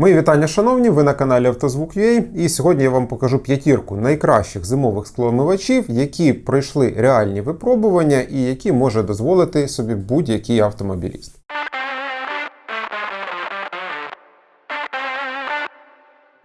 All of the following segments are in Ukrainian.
Мої вітання, шановні, ви на каналі Автозвук.ua і сьогодні я вам покажу п'ятірку найкращих зимових склоомивачів, які пройшли реальні випробування і які може дозволити собі будь-який автомобіліст.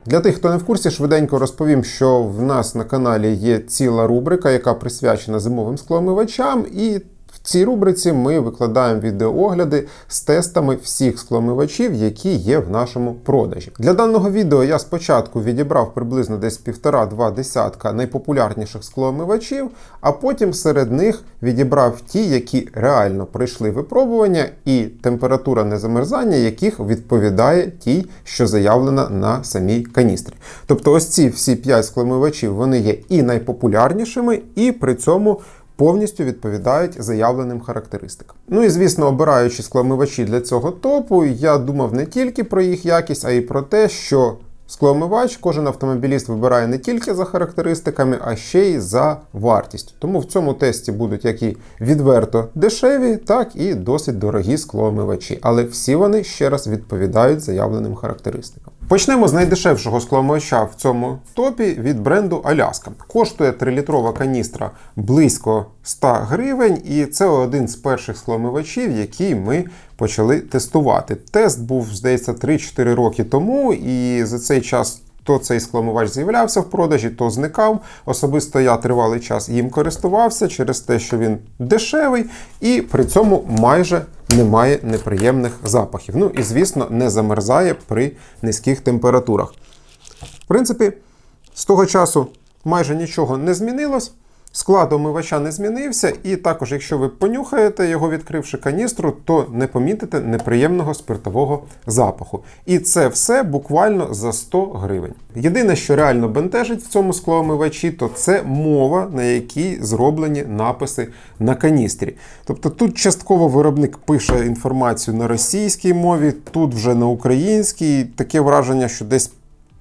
Для тих, хто не в курсі, швиденько розповім, що в нас на каналі є ціла рубрика, яка присвячена зимовим склоомивачам, і в цій рубриці ми викладаємо відеоогляди з тестами всіх скломивачів, які є в нашому продажі. Для даного відео я спочатку відібрав приблизно десь півтора-два десятка найпопулярніших скломивачів, а потім серед них відібрав ті, які реально пройшли випробування, і температура незамерзання яких відповідає тій, що заявлена на самій каністрі. Тобто, ось ці всі 5 скломивачів вони є і найпопулярнішими, і при цьому повністю відповідають заявленим характеристикам. Ну і звісно, обираючи скломивачі для цього топу, я думав не тільки про їх якість, а й про те, що скломивач кожен автомобіліст вибирає не тільки за характеристиками, а ще й за вартістю. Тому в цьому тесті будуть як і відверто дешеві, так і досить дорогі склоомивачі. Але всі вони ще раз відповідають заявленим характеристикам. Почнемо з найдешевшого скломивача в цьому топі від бренду Аляска. Коштує 3-літрова каністра близько 100 гривень, і це один з перших скломивачів, який ми почали тестувати. Тест був, здається, 3-4 роки тому, і за цей час. То цей скламувач з'являвся в продажі, то зникав. Особисто я тривалий час їм користувався через те, що він дешевий, і при цьому майже немає неприємних запахів. Ну і, звісно, не замерзає при низьких температурах. В принципі, з того часу майже нічого не змінилось. Склад омивача не змінився, і також, якщо ви понюхаєте його, відкривши каністру, то не помітите неприємного спиртового запаху. І це все буквально за 100 гривень. Єдине, що реально бентежить в цьому склоомивачі, то це мова, на якій зроблені написи на каністрі. Тобто тут частково виробник пише інформацію на російській мові, тут вже на українській. Таке враження, що десь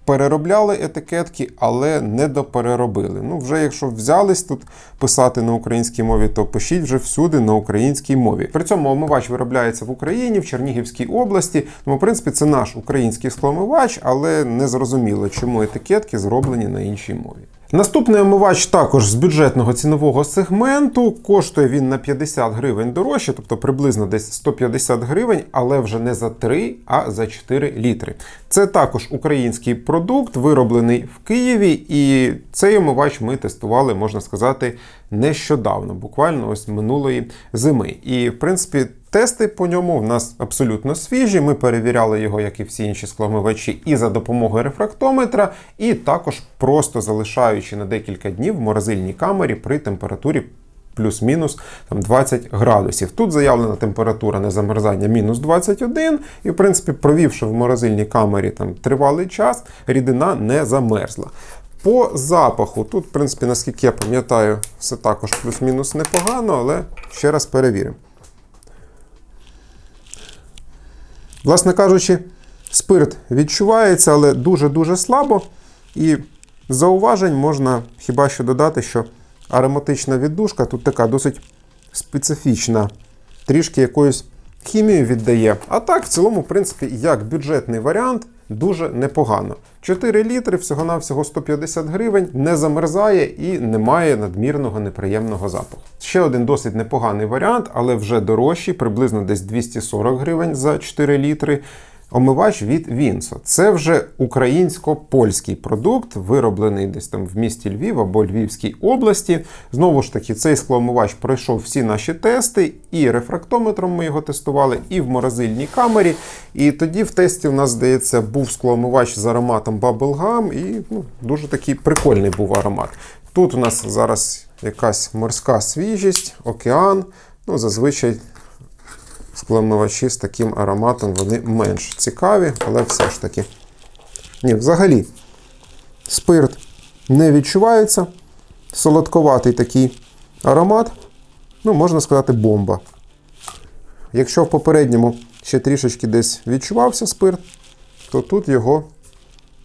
переробляли етикетки, але не допереробили. Ну, вже якщо взялись тут писати на українській мові, то пишіть вже всюди на українській мові. При цьому омивач виробляється в Україні, в Чернігівській області. Тому, в принципі, це наш український скломивач, але не зрозуміло, чому етикетки зроблені на іншій мові. Наступний омивач також з бюджетного цінового сегменту. Коштує він на 50 гривень дорожче, тобто приблизно десь 150 гривень, але вже не за 3, а за 4 літри. Це також український продукт, вироблений в Києві, і цей омивач ми тестували, можна сказати, нещодавно, буквально ось минулої зими. І в принципі. Тести по ньому в нас абсолютно свіжі. Ми перевіряли його, як і всі інші скломивачі, і за допомогою рефрактометра, і також просто залишаючи на декілька днів в морозильній камері при температурі плюс-мінус там 20 градусів. Тут заявлена температура незамерзання мінус 21, і, в принципі, провівши в морозильній камері там тривалий час, рідина не замерзла. По запаху, тут, в принципі, наскільки я пам'ятаю, все також плюс-мінус непогано, але ще раз перевіримо. Власне кажучи, спирт відчувається, але дуже-дуже слабо. І зауважень можна хіба що додати, що ароматична віддушка тут така досить специфічна, трішки якоюсь хімію віддає. А так, в цілому, в принципі, як бюджетний варіант, дуже непогано. 4 літри, всього-навсього 150 гривень, не замерзає і не має надмірного неприємного запаху. Ще один досить непоганий варіант, але вже дорожчий, приблизно десь 240 гривень за 4 літри. Омивач від Вінсо. Це вже українсько-польський продукт, вироблений десь там в місті Львів або Львівській області. Знову ж таки, цей склоомивач пройшов всі наші тести, і рефрактометром ми його тестували, і в морозильній камері. І тоді в тесті у нас, здається, був склоомивач з ароматом Bubblegum, і ну, дуже такий прикольний був аромат. Тут у нас зараз якась морська свіжість, океан. Ну, Зазвичай скломивачі з таким ароматом вони менш цікаві, але все ж таки. Ні, взагалі, спирт не відчувається. Солодковатий такий аромат, ну, можна сказати, бомба. Якщо в попередньому ще трішечки десь відчувався спирт, то тут його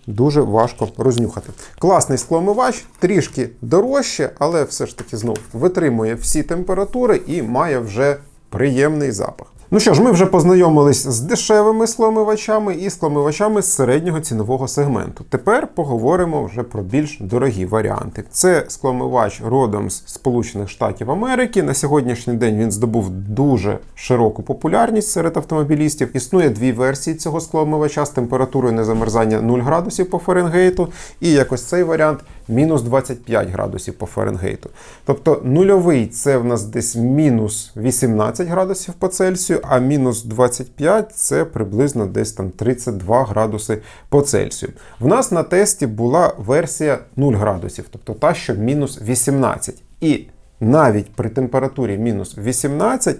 дуже важко рознюхати. Класний скломивач, трішки дорожче, але все ж таки знов витримує всі температури і має вже приємний запах. Ну що ж, ми вже познайомились з дешевими скломивачами і скломивачами з середнього цінового сегменту. Тепер поговоримо вже про більш дорогі варіанти. Це скломивач родом з Сполучених Штатів Америки. На сьогоднішній день він здобув дуже широку популярність серед автомобілістів. Існує дві версії цього скломивача з температурою незамерзання 0 градусів по Фаренгейту, і якось цей варіант мінус 25 градусів по Фаренгейту. Тобто нульовий це в нас десь мінус 18 градусів по Цельсію, а мінус 25 це приблизно десь там 32 градуси по Цельсію. В нас на тесті була версія 0 градусів, тобто та, що мінус 18. І навіть при температурі мінус 18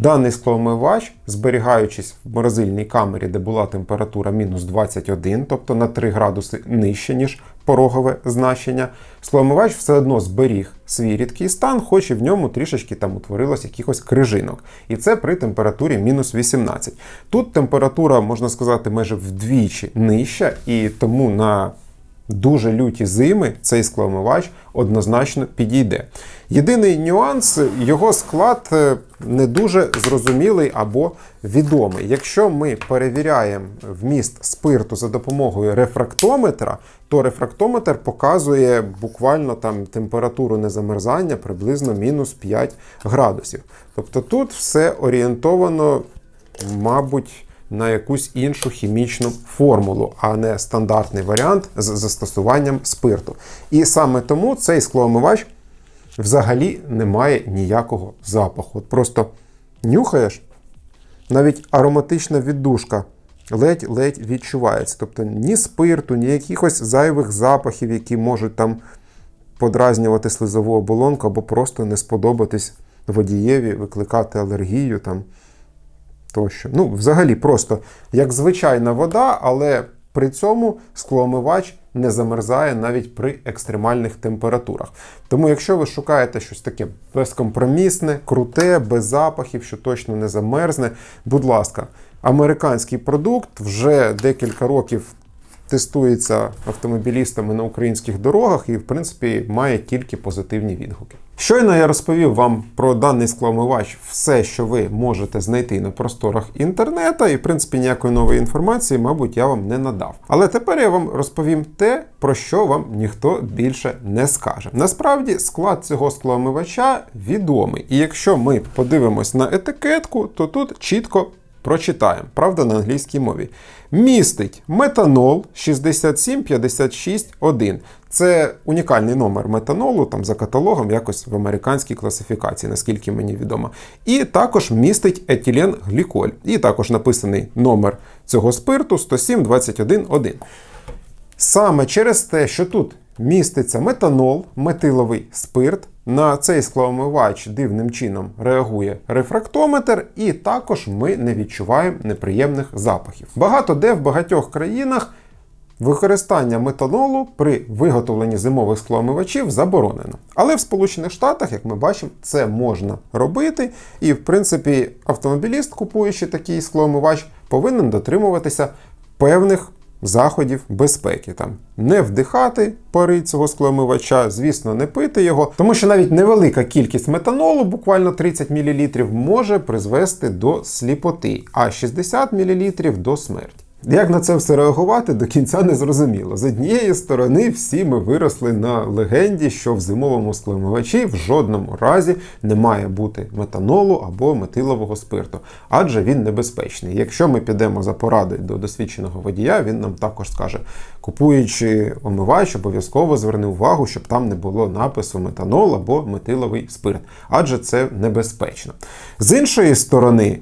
Даний склоомивач, зберігаючись в морозильній камері, де була температура мінус 21, тобто на 3 градуси нижче, ніж порогове значення, склоомивач все одно зберіг свій рідкий стан, хоч і в ньому трішечки там утворилось якихось крижинок. І це при температурі мінус 18. Тут температура, можна сказати, майже вдвічі нижча, і тому на дуже люті зими цей склоомивач однозначно підійде. Єдиний нюанс, його склад е, не дуже зрозумілий або відомий. Якщо ми перевіряємо вміст спирту за допомогою рефрактометра, то рефрактометр показує буквально там температуру незамерзання приблизно мінус 5 градусів. Тобто тут все орієнтовано, мабуть на якусь іншу хімічну формулу, а не стандартний варіант з застосуванням спирту. І саме тому цей склоомивач взагалі не має ніякого запаху. От Просто нюхаєш, навіть ароматична віддушка ледь-ледь відчувається. Тобто ні спирту, ні якихось зайвих запахів, які можуть там подразнювати слизову оболонку або просто не сподобатись водієві, викликати алергію. там тощо. Ну, взагалі, просто як звичайна вода, але при цьому склоомивач не замерзає навіть при екстремальних температурах. Тому, якщо ви шукаєте щось таке безкомпромісне, круте, без запахів, що точно не замерзне, будь ласка, американський продукт вже декілька років тестується автомобілістами на українських дорогах і, в принципі, має тільки позитивні відгуки. Щойно я розповів вам про даний скломивач все, що ви можете знайти на просторах інтернету, і в принципі ніякої нової інформації, мабуть, я вам не надав. Але тепер я вам розповім те, про що вам ніхто більше не скаже. Насправді склад цього скломивача відомий, і якщо ми подивимось на етикетку, то тут чітко Прочитаємо, правда, на англійській мові. Містить метанол 67561. Це унікальний номер метанолу, там за каталогом, якось в американській класифікації, наскільки мені відомо. І також містить етилен гліколь. І також написаний номер цього спирту 107.21.1. Саме через те, що тут міститься метанол, метиловий спирт. На цей склоомивач дивним чином реагує рефрактометр, і також ми не відчуваємо неприємних запахів. Багато де в багатьох країнах використання метанолу при виготовленні зимових склоомивачів заборонено. Але в Сполучених Штатах, як ми бачимо, це можна робити. І, в принципі, автомобіліст, купуючи такий склоомивач, повинен дотримуватися певних заходів безпеки. Там Не вдихати пари цього скломивача, звісно, не пити його, тому що навіть невелика кількість метанолу, буквально 30 мл, може призвести до сліпоти, а 60 мл до смерті. Як на це все реагувати, до кінця не зрозуміло. З однієї сторони, всі ми виросли на легенді, що в зимовому склемивачі в жодному разі не має бути метанолу або метилового спирту, адже він небезпечний. Якщо ми підемо за порадою до досвідченого водія, він нам також скаже, купуючи омивач, обов'язково зверни увагу, щоб там не було напису метанол або метиловий спирт, адже це небезпечно. З іншої сторони,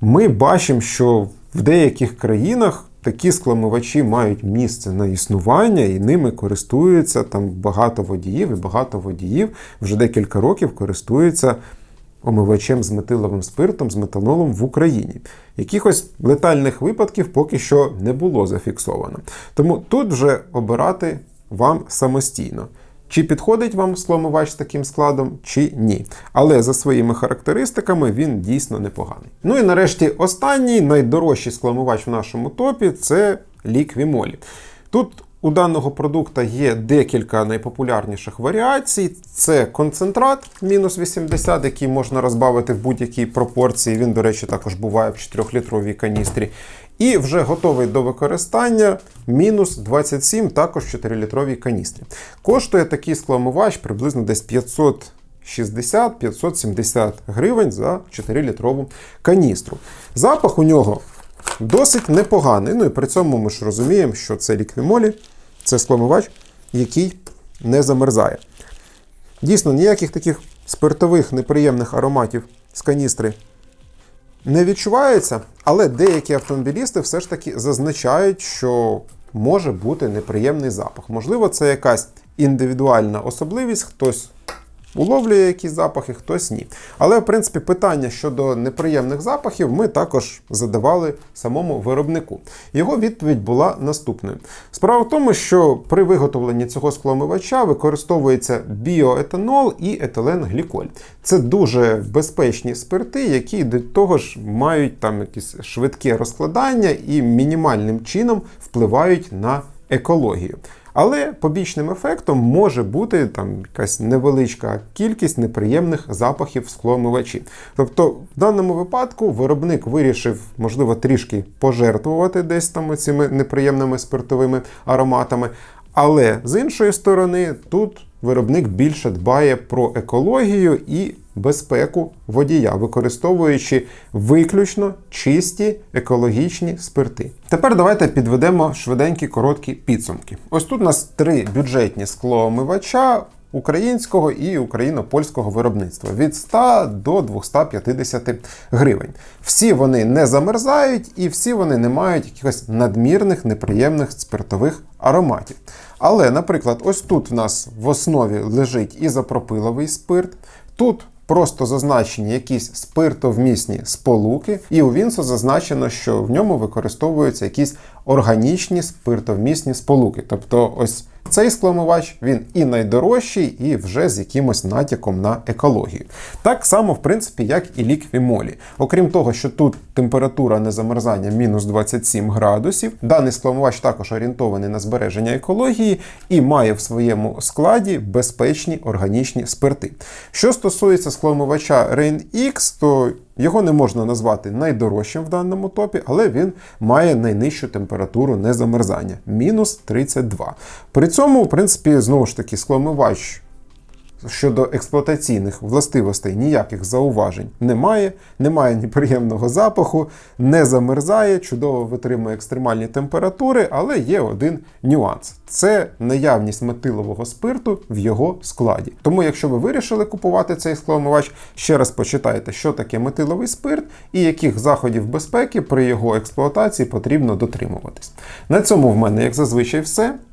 ми бачимо, що в деяких країнах такі скламувачі мають місце на існування і ними користуються там багато водіїв, і багато водіїв вже декілька років користуються омивачем з метиловим спиртом, з метанолом в Україні. Якихось летальних випадків поки що не було зафіксовано. Тому тут вже обирати вам самостійно. Чи підходить вам сломувач з таким складом, чи ні. Але за своїми характеристиками він дійсно непоганий. Ну і нарешті останній найдорожчий скламувач в нашому топі це ліквімолі. Тут У даного продукту є декілька найпопулярніших варіацій. Це концентрат мінус 80, який можна розбавити в будь-якій пропорції. Він, до речі, також буває в 4-літровій каністрі. І вже готовий до використання мінус 27, також 4-літровій каністрі. Коштує такий скломивач приблизно десь 500 60-570 гривень за 4-літрову каністру. Запах у нього досить непоганий. Ну і при цьому ми ж розуміємо, що це ліквімолі, це скломивач, який не замерзає. Дійсно, ніяких таких спиртових неприємних ароматів з каністри не відчувається, але деякі автомобілісти все ж таки зазначають, що може бути неприємний запах. Можливо, це якась індивідуальна особливість, хтось уловлює якісь запахи, хтось ні. Але, в принципі, питання щодо неприємних запахів ми також задавали самому виробнику. Його відповідь була наступною: справа в тому, що при виготовленні цього скломивача використовується біоетанол і етиленгліколь. Це дуже безпечні спирти, які до того ж мають там якісь швидке розкладання і мінімальним чином впливають на екологію. Але побічним ефектом може бути там якась невеличка кількість неприємних запахів в скломивачі. Тобто, в даному випадку виробник вирішив, можливо, трішки пожертвувати десь там цими неприємними спиртовими ароматами. Але з іншої сторони, тут виробник більше дбає про екологію і безпеку водія, використовуючи виключно чисті екологічні спирти. Тепер давайте підведемо швиденькі короткі підсумки. Ось тут у нас три бюджетні склоомивача. Українського і україно-польського виробництва від 100 до 250 гривень. Всі вони не замерзають і всі вони не мають якихось надмірних неприємних спиртових ароматів. Але, наприклад, ось тут в нас в основі лежить ізопропиловий спирт. Тут просто зазначені якісь спиртовмісні сполуки, і у Вінсо зазначено, що в ньому використовуються якісь органічні спиртовмісні сполуки. Тобто, ось цей скломивач він і найдорожчий, і вже з якимось натяком на екологію. Так само, в принципі, як і ліквімолі. Окрім того, що тут температура незамерзання мінус 27 градусів, даний скломивач також орієнтований на збереження екології і має в своєму складі безпечні органічні спирти. Що стосується скломивача Rain X, то його не можна назвати найдорожчим в даному топі, але він має найнижчу температуру незамерзання мінус 32. При цьому, в принципі, знову ж таки, скломивач. Щодо експлуатаційних властивостей ніяких зауважень немає, немає неприємного запаху, не замерзає, чудово витримує екстремальні температури, але є один нюанс: це наявність метилового спирту в його складі. Тому, якщо ви вирішили купувати цей скломивач, ще раз почитайте, що таке метиловий спирт і яких заходів безпеки при його експлуатації потрібно дотримуватись. На цьому в мене, як зазвичай, все.